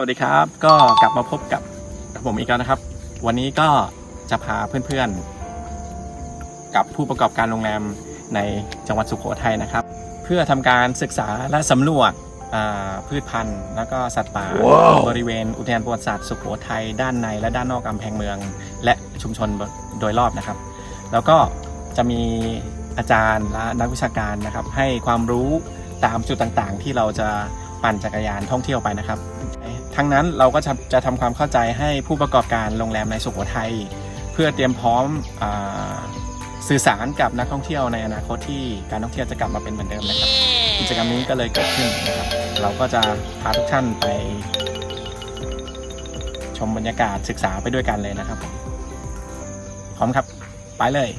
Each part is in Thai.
วัสดีครับ ก็กลับมาพบกับผมอีกแล้วนะครับ วันนี้ก็จะพาเพื่อนๆ กับผู้ประกอบการโรงแรมในจังหวัดสุโขทัยนะครับ เพื่อทำการศึกษาและสำรวจอ่าพืชพันธุ์ แล้วก็สัตว์ป่าบริเวณอุทยานประวัติศาสตร์สุโขทัยด้านในและด้านนอกกำแพงเมือง และชุมชนโดยรอบนะครับ แล้วก็จะมีอาจารย์และนักวิชาการนะครับ ให้ความรู้ตามจุดต่างๆ ที่เราจะ ปั่นจักรยานท่องเที่ยวไปนะครับ ทั้งนั้นเราก็จะจะทำความเข้าใจให้ผู้ประกอบการโรงแรมในสุโขทัยเพื่อเตรียมพร้อมอาสื่อสารกับนักท่องเที่ยวในอนาคตที่การท่องเที่ยวจะกลับมาเป็นเหมือนเดิมนะครับ กิจกรรมนี้ก็เลยเกิดขึ้นนะครับ เราก็จะพาทุกท่านไป ชมบรรยากาศศึกษาไปด้วยกันเลยนะครับพร้อมครับ ไปเลย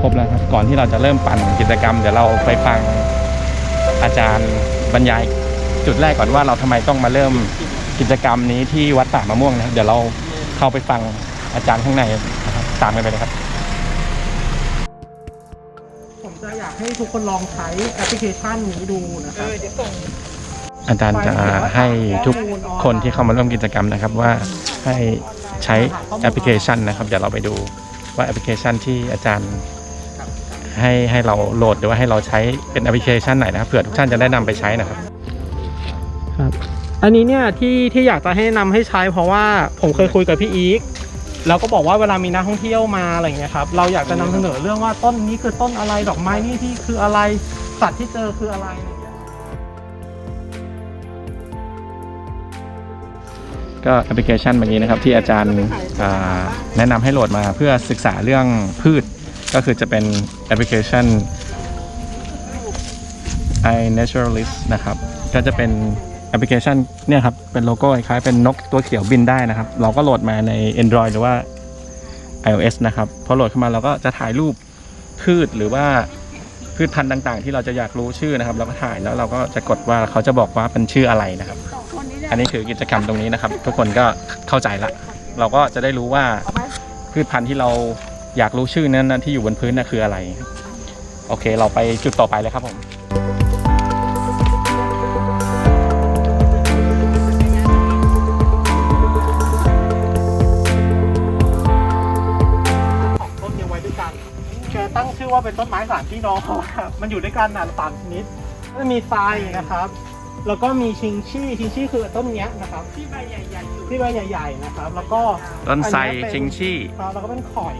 ครบแล้วครับ ก่อนที่เราจะเริ่มปั่นกิจกรรม เดี๋ยวเราไปฟังอาจารย์บรรยายจุดแรกก่อนว่าเราทำไมต้องมาเริ่มกิจกรรมนี้ที่วัดป่ามะม่วงนะครับเดี๋ยวเราเข้าไปฟังอาจารย์ข้างในนะครับตามกันไปเลยครับ ผมจะอยากให้ทุกคนลองใช้แอปพลิเคชันนี้ดูนะครับอาจารย์จะให้ทุกคนที่เข้ามาร่วมกิจกรรมนะครับว่าให้ใช้แอปพลิเคชันนะครับ เดี๋ยวเราไปดูว่าแอปพลิเคชันที่อาจารย์ ให้ให้เราโหลดหรือว่าให้เราใช้เป็นแอปพลิเคชันไหนนะครับเผื่อทุกท่านจะได้นำไปใช้นะครับครับ อันนี้เนี่ยที่ที่อยากจะให้นำให้ใช้ เพราะว่าผมเคยคุยกับพี่อีกแล้วก็บอกว่าเวลามีนักท่องเที่ยวมาอะไรอย่างเงี้ยครับเราอยากจะนำเสนอเรื่องว่าต้นนี้คือต้นอะไรดอกไม้นี่ที่คืออะไรสัตว์ที่เจอคืออะไรอะไรอย่างเงี้ยก็แอปพลิเคชันเมื่อกี้นะครับที่อาจารย์อ่าแนะนำให้โหลดมาเพื่อศึกษาเรื่องพืช ก็คือจะเป็นแอปพลิเคชัน iNaturalist นะครับ ก็จะเป็นแอปพลิเคชันเนี่ยครับ เป็นโลโก้คล้ายเป็นนกตัวเขียวบินได้นะครับ เราก็โหลดมาใน Android หรือว่า iOS นะครับพอโหลดเข้ามาเราก็จะถ่ายรูปพืชหรือว่าพืชพันธุ์ต่าง ๆ ที่เราจะอยากรู้ชื่อนะครับ เราก็ถ่ายแล้วเราก็จะกดว่าเขาจะบอกว่าเป็นชื่ออะไรนะครับ อันนี้คือกิจกรรมตรงนี้นะครับ ทุกคนก็เข้าใจละ เราก็จะได้รู้ว่าพืชพันธุ์ที่เรา อยากรู้ชื่อนั้นๆที่อยู่บนพื้นน่ะคืออะไร โอเค เราไปจุดต่อไปเลยครับผมของต้นเนี้ยไว้ด้วยกันแกตั้งชื่อว่าเป็นต้นไม้สามพี่น้องเพราะว่ามันอยู่ด้วยกันนานสามชนิดก็มีไซนะครับ แล้วก็มีชิงชี่ชิงชี่คือต้นเนี้ยนะครับ ที่ใบใหญ่ๆที่ใบใหญ่ ๆนะครับ แล้วก็ต้นไทรอัเยเป็นชิงชี่ครับแล้วก็เป็นข่อย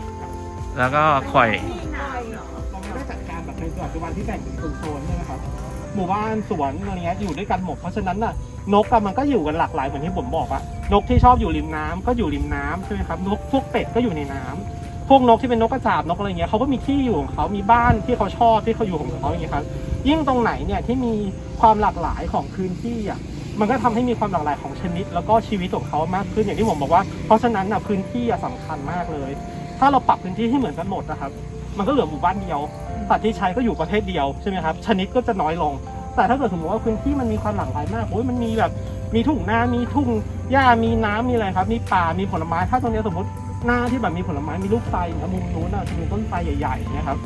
แล้วก็ข่อย เราไม่ได้จัดการแบบในปัจจุบันที่แบ่งเป็นโซนๆใช่ไหมครับหมู่บ้านสวนอะไรเงี้ยอยู่ด้วยกันหมดเพราะฉะนั้นน่ะนกอะมันก็อยู่กันหลากหลายเหมือนที่ผมบอกอะนกที่ชอบอยู่ริมน้ำก็อยู่ริมน้ำใช่ไหมครับนกพวกเป็ดก็อยู่ในน้ำพวกนกที่เป็นนกกระจาบนกอะไรเงี้ยเขาก็มีที่อยู่ของเขามีบ้านที่เขาชอบที่เขาอยู่ของเขาอย่างเงี้ยครับยิ่งตรงไหนเนี่ยที่มีความหลากหลายของพื้นที่อะมันก็ทำให้มีความหลากหลายของชนิด แล้วก็ชีวิตของเขามากขึ้นอย่างที่ผมบอกว่าเพราะฉะนั้นอะพื้นที่อะสำคัญมากเลย ถ้าเราปรับพื้นที่ให้เหมือนกันหมดนะครับ มันก็เหลือหมู่บ้านเดียวสัตว์ที่ใช้ก็อยู่ประเทศเดียวใช่ไหมครับ ชนิดก็จะน้อยลง แต่ถ้าเกิดสมมติว่าพื้นที่มันมีความหลากหลายมากโอ้ยมันมีแบบมีทุ่งนา มีทุ่งหญ้า มีน้ำมีอะไรครับ มีป่า มีผลไม้ ถ้าตรงนี้สมมติหน้าที่แบบมีผลไม้ มีลูกไทรนะมุมนู้นน่ะจะมีต้นไทรใหญ่ๆนะครับ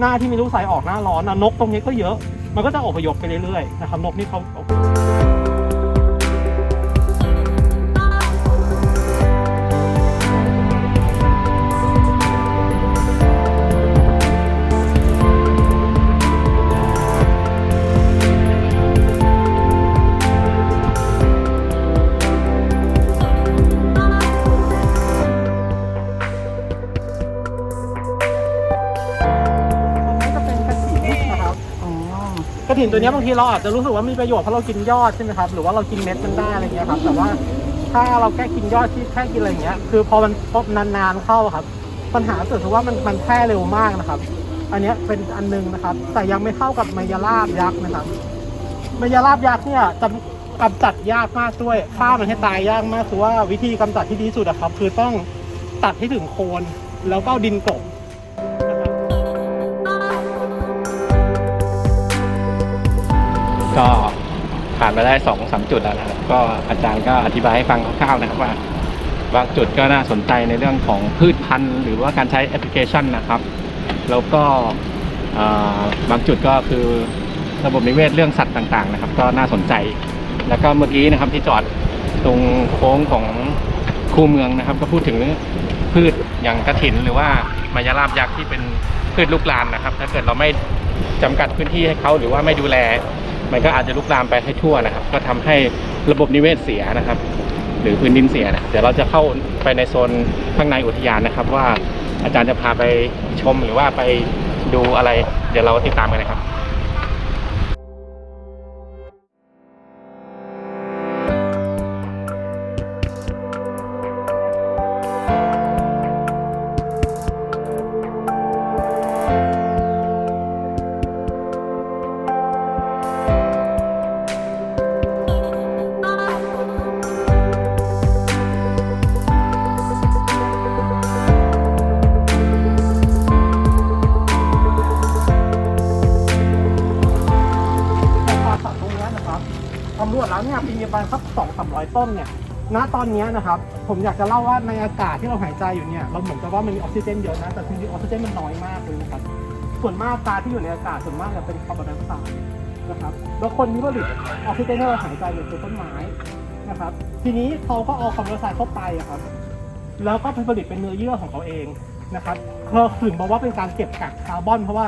หน้าที่มีลูกไทรออกหน้าร้อนนะนกตรงนี้ก็เยอะ มันก็จะอพยพไปเรื่อยๆนะครับ นกนี่เขา ถิ่นตัวนี้บางทีเราอาจจะรู้สึกว่ามีประโยชน์เพราะเรากินยอดใช่ไหมครับหรือว่าเรากินเม็ดมันได้อะไรเงี้ยครับแต่ว่าถ้าเราแค่กินยอดที่แค่กินอะไรเงี้ยคือพอมันพบนานๆเข้าครับ ปัญหาเกิดคือว่ามันมันแพร่เร็วมากนะครับ อันนี้เป็นอันหนึงนะครับ แต่ยังไม่เท่ากับมายาลาบยักษ์นะครับมายาลาบยักษ์เนี่ยจะกำจัดยากมากด้วยฆ่ามันให้ตายยากมากคือว่าวิธีกำจัดที่ดีที่สุดอะครับ คือต้องตัดให้ถึงโคนแล้วก็เอาดินกลบ ก็ผ่านมาได้สองสามจุดแล้วนะครับก็อาจารย์ก็อธิบายให้ฟังคร่าวๆนะครับว่า บางจุดก็น่าสนใจในเรื่องของพืชพันธุ์หรือว่าการใช้แอปพลิเคชันนะครับ แล้วก็บางจุดก็คือระบบนิเวศเรื่องสัตว์ต่างๆนะครับ ก็น่าสนใจ แล้วก็เมื่อกี้นะครับที่จอดตรงโค้งของคูเมืองนะครับ ก็พูดถึงพืชอย่างกระถินหรือว่ามายาลาบยักษ์ที่เป็นพืชลุกลามนะครับ ถ้าเกิดเราไม่จำกัดพื้นที่ให้เขาหรือว่าไม่ดูแล มันก็อาจจะลุกลามไปให้ทั่วนะครับ ก็ทำให้ระบบนิเวศเสียนะครับ หรือพื้นดินเสียนะเดี๋ยวเราจะเข้าไปในโซนข้างในอุทยานนะครับ ว่าอาจารย์จะพาไปชมหรือว่าไปดูอะไร เดี๋ยวเราติดตามกันนะครับ ณสักสองสามร้อยต้นเนี่ยณตอนนี้นะครับ ผมอยากจะเล่าว่าในอากาศที่เราหายใจอยู่เนี่ยเราเหมือนกับว่ามันมีออกซิเจนเยอะนะแต่จริงๆออกซิเจนมันน้อยมากเลยนะครับส่วนมากก๊าซที่อยู่ในอากาศส่วนมากจะเป็นคาร์บอนไดออกไซด์นะครับแล้วคนที่ผลิตออกซิเจนที่เราหายใจเนี่ยคือต้นไม้นะครับทีนี้เขาก็เอาคาร์บอนไดออกไซด์เข้าไปครับแล้วก็ผลิตเป็นเนื้อเยื่อของเขาเองนะครับเขาถึงบอกว่าเป็นการเก็บกักคาร์บอน เพราะว่า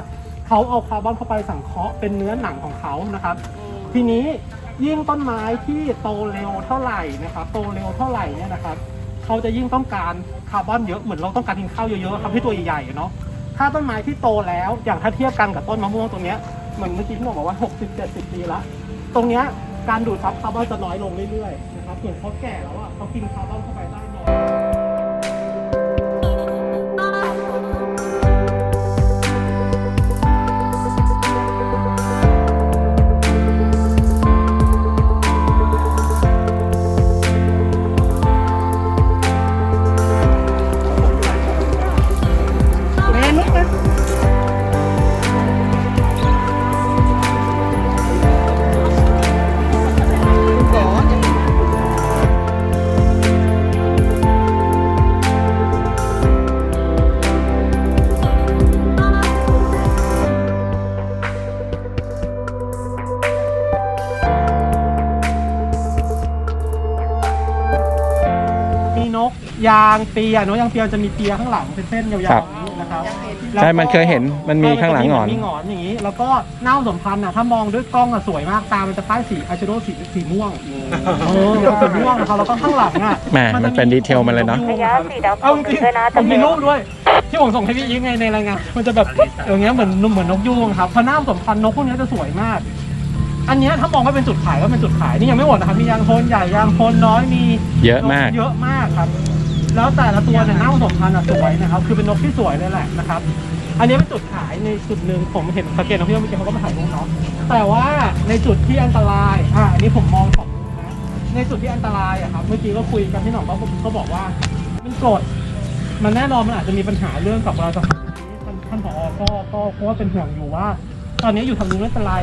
เขาเอาคาร์บอนเข้าไปสังเคราะห์เป็นเนื้อหนังของเขานะครับ ทีนี้ ยิ่งต้นไม้ที่โตเร็วเท่าไหร่นะครับโตเร็วเท่าไหร่เนี่ยนะครับเขาจะยิ่งต้องการคาร์บอนเยอะเหมือนเราต้องการกินข้าวเยอะๆครับที่ตัวใหญ่ๆเนาะถ้าต้นไม้ที่โตแล้วอย่างถ้าเทียบกันกับต้นมะม่วงตรงเนี้ยเหมือนเมื่อกี้ที่หนูบอกว่า 60 70 ปีละตรงเนี้ยการดูดซับคาร์บอนจะน้อยลงเรื่อยๆนะครับเหมือนเขาแก่แล้วอะเขากินคาร์บอนเข้าไปได้ น้ ยางเปียนกยางเปียจะมีเปียข้างหลังเป็นเส้นยาวๆอย่างนี้นะครับใช่มันเคยเห็นมันมีข้างหลังหงอน มีหงอนอย่างนี้ แล้วก็เน่าสมพันธ์อะถ้ามองด้วยกล้องอะสวยมากตามันจะป้ายสีอาชโดสีสีม่วงเออสีม่วงนะครับแล้วก็ข้างหลังอะแหม่มันเป็นดีเทลมันเลยเนอะ ระยะสี่ดาวเอาตจกริงด้วยนะๆผมมีรูปด้วย ที่ผมส่งให้พี่ยิ้งไงในรายงานมันจะแบบอย่างเงี้ยเหมือนเหมือนนกยูงครับพอหน้าสมพันธ์นกพวกเนี้ยจะสวยมาก อันเนี้ยถ้ามองว่าเป็นจุดขายก็เป็นจุดขายนี่ยังไม่หมดนะครับมียางโทนใหญ่ยางโทนน้อยมี เยอะมากนเยอะมากครับ แล้วแต่ละตัวเนี่ยหน้าผสมพันธุ์อะสวยนะครับ คือเป็นนกที่สวยเลยแหละนะครับ อันนี้เป็นจุดขายในจุดหนึ่งผมเห็นสังเกตนะพี่ว่าเมื่อกี้เขาก็มาถ่ายรูปเนาะแต่ว่าในจุดที่อันตรายอะอันนี้ผมมองสองนะในจุดที่อันตรายอะครับเมื่อกี้ก็คุยกันพี่หน่องก็ก็บอกว่า มันกรดมันแน่นอนมันอาจจะมีปัญหาเรื่องกับเราจะท่านท่านผอก็ก็ก็ว่าเป็นห่วงอยู่ว่า ตอนนี้อยู่ทางนู้นไม่เป็นไร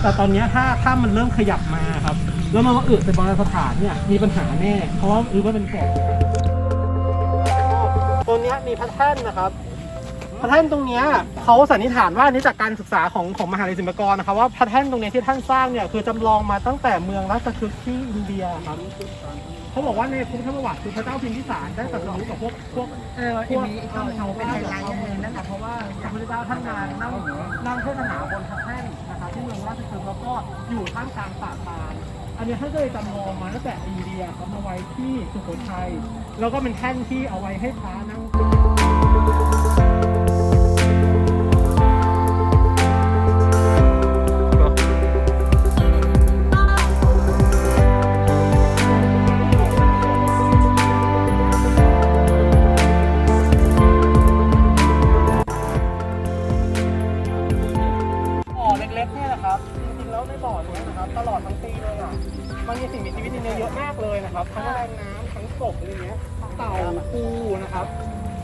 แต่ตอนนี้ถ้าถ้ามันเริ่มขยับมาครับ แล้วมันมาอึเป็นบางสถานเนี่ยมีปัญหาแน่ เพราะว่าอึว่าเป็นกรด ตัวเนี้ยมีพัทเทิร์นนะครับพระแท่นตรงเนี้ยเขาสันนิษฐานว่าอันนี้จากการศึกษาของของมหาลัยศิลปากรนะครับว่าพระแท่นตรงเนี้ยที่ท่านสร้างเนี่ยคือจำลองมาตั้งแต่เมืองราชคฤห์ที่อินเดียครับเขาบอกว่าในพุทธประวัติคือพระเจ้าพิมพิสารได้ตรัสรู้กับพวกพวก เออพวกมีไอ้ต้นเขาเป็นไฮไลท์เลยนั่นแหละเพราะว่าพระพุทธเจ้าท่านมานั่งนั่งเทศนาบนพระแท่นนะครับที่เมืองราชคฤห์แล้วก็อยู่ท่ามกลางป่าตาล อันนี้ท่านก็เลยจำลองมาตั้งแต่อินเดียเขามาไว้ที่สุโขทัยแล้วก็เป็นแท่นที่เอาไว้ให้พระนั่ง ครับทั้งแมลงน้ำทั้งกบอะไรเงี้ยเต่าปูนะครับ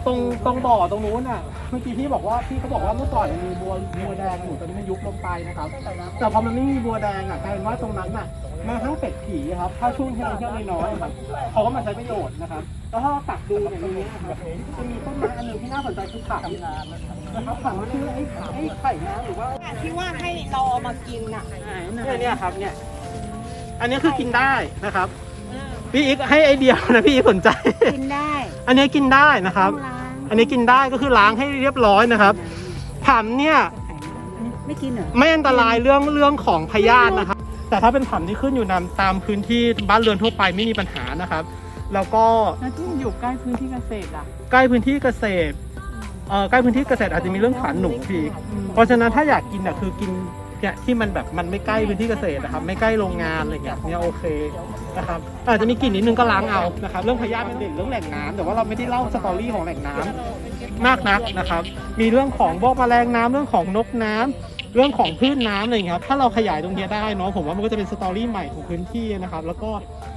ตรงตรงบ่อตรงนู้นน่ะเมื่อกี้พี่บอกว่าพี่เขาบอกว่าเมื่อก่อนมีบัวบัวแดงอยู่ตอนนี้มันยุบลงไปนะครับ แต่พอมันไม่มีบัวแดงอะกลายเป็นว่าตรงนั้นน่ะแม้ทั้งเป็ดผีครับ ถ้าช่วงที่เราเที่ยวน้อยๆครับเขาก็มาใช้ประโยชน์นะครับ แล้วถ้าเราตักดูเนี่ยในนี้นะครับจะมีต้นไม้อันหนึ่งที่น่าสนใจคือไข่นะครับไข่มันคือไอ้ไอ้ไข่น้ำหรือว่าที่ว่าให้เราเอามากินอะเนี่ยเนี่ยครับเนี่ย อันนี้คือกินได้นะครับ พี่อีกให้ไอเดียนะพี่อีกสนใจ กินได้อันนี้กินได้นะครับ ต้องล้างอันนี้กินได้ก็คือล้างให้เรียบร้อยนะครับผันเนี่ย ไม่กินเหรอไม่อันตรายเรื่องเรื่องของพยาธินะครับ แต่ถ้าเป็นผันที่ขึ้นอยู่นำตามพื้นที่บ้านเรือนทั่วไปไม่มีปัญหานะครับ แล้วก็แล้วที่อยู่ใกล้พื้นที่เกษตรอะใกล้พื้นที่เกษตรเอ่อใกล้พื้นที่เกษตรอาจจะมีเรื่องผันหนูพี่ เพราะฉะนั้นถ้าอยากกินอะคือกิน เนี่ยที่มันแบบมันไม่ใกล้พื้นที่เกษตรนะครับ ไม่ใกล้โรงงานอะไรเงี้ยเนี่ยโอเคนะครับอาจจะมีกลิ่นนิดนึงก็ล้างเอานะครับ เรื่องพยาธิเป็นเด่นเรื่องแหล่งน้ำแต่ว่าเราไม่ได้เล่าสตอรี่ของแหล่งน้ำมากนักนะครับ มีเรื่องของพวกแมลงน้ำเรื่องของนกน้ำเรื่องของพืชน้ำอะไรเงี้ยครับถ้าเราขยายตรงเนี้ยได้เนาะผมว่ามันก็จะเป็นสตอรี่ใหม่ของพื้นที่นะครับ แล้วก็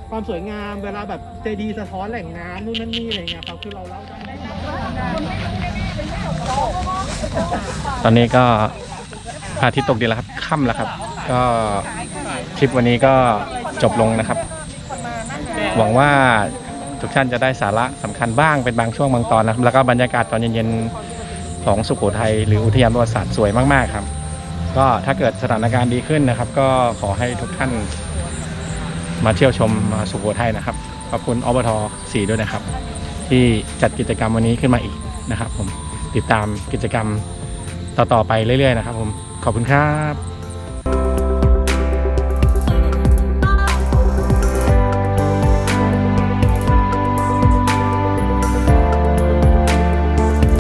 ความสวยงามเวลาแบบเจดีย์สะท้อนแหล่งน้ำนู่นนั่นนี่อะไรเงี้ยครับคือเราเล่าได้ ตอนนี้ก็พระอาทิตย์ตกดินแล้วครับ ค่ำแล้วครับ ก็คลิปวันนี้ก็จบลงนะครับ หวังว่าทุกท่านจะได้สาระสำคัญบ้างเป็นบางช่วงบางตอนนะครับ แล้วก็บรรยากาศตอนเย็นๆของสุโขทัยหรืออุทยานประวัติศาสตร์สวยมากๆครับ ก็ถ้าเกิดสถานการณ์ดีขึ้นนะครับ ก็ขอให้ทุกท่านมาเที่ยวชมมาสุโขทัยนะครับขอบคุณอบทสีด้วยนะครับ ที่จัดกิจกรรมวันนี้ขึ้นมาอีกนะครับ ผมติดตามกิจกรรมต่อๆไปเรื่อยๆนะครับ ผมขอบคุณครับ